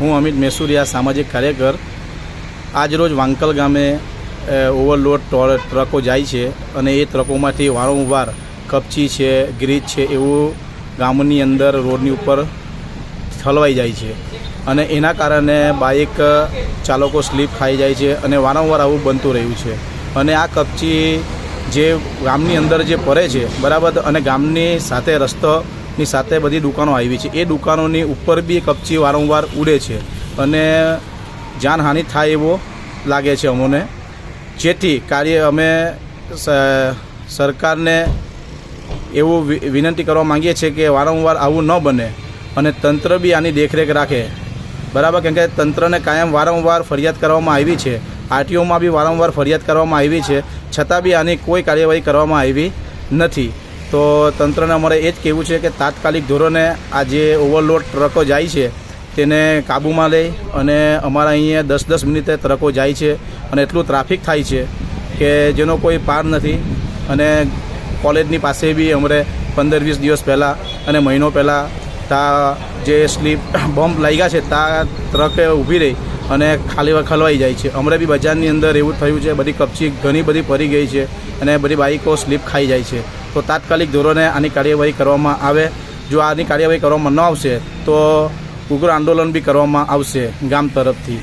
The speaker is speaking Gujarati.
હું અમિત મેસુરિયા, સામાજિક કાર્યકર. આજરોજ વાંકલ ગામે ઓવરલોડ ટોર- ટ્રકો જાય છે અને એ ટ્રકોમાંથી વારંવાર કપચી છે ગ્રીજ છે એવું ગામની અંદર રોડની ઉપર ઠલવાઈ જાય છે. અને એના કારણે બાઇક ચાલકો સ્લીપ ખાઈ જાય છે અને વારંવાર આવું બનતું રહ્યું છે. અને આ કપચી જે ગામની અંદર જે પડે છે, બરાબર? અને ગામની સાથે રસ્તોની સાથે બધી દુકાનો આવી છે. એ દુકાનોની ઉપર બી કપચી વારંવાર ઉડે છે અને જાનહાનિ થાય એવો લાગે છે અમોને. જેથી કાર્ય અમે સરકારને એવું વિનંતી કરવા માંગીએ છીએ કે વારંવાર આવું ન બને અને તંત્ર બી આની દેખરેખ રાખે. બરાબર? કેમ કે તંત્રને કાયમ વારંવાર ફરિયાદ કરવામાં આવી છે. આરટીઓમાં બી વારંવાર ફરિયાદ કરવામાં આવી છે. છતાં બી આની કોઈ કાર્યવાહી કરવામાં આવી નથી. તો તંત્રને અમારે એ જ કહેવું છે કે તાત્કાલિક ધોરણે આ જે ઓવરલોડ ટ્રકો જાય છે, તેને કાબૂમાં લઈ અને અમારા અહીંયા દસ દસ મિનિટે ટ્રકો જાય છે અને એટલું ટ્રાફિક થાય છે કે જેનો કોઈ પાર નથી અને કોલેજની પાસે બી અમારે પંદર વીસ દિવસ પહેલાં અને મહિનો પહેલાં તા જે સ્લીપ બોમ્બ લાગ્યા છે, તા ટ્રકે ઊભી રહી અને ખાલી ખલવાઈ જાય છે. હમણાં બી બજારની અંદર એવું થયું છે, બધી કપચી ઘણી બધી પડી ગઈ છે અને બધી બાઇકો સ્લીપ ખાઈ જાય છે. તો તાત્કાલિક ધોરણે આની કાર્યવાહી કરવામાં આવે. જો આની કાર્યવાહી કરવામાં ન આવશે, તો ઉગ્ર આંદોલન બી કરવામાં આવશે ગામ તરફથી.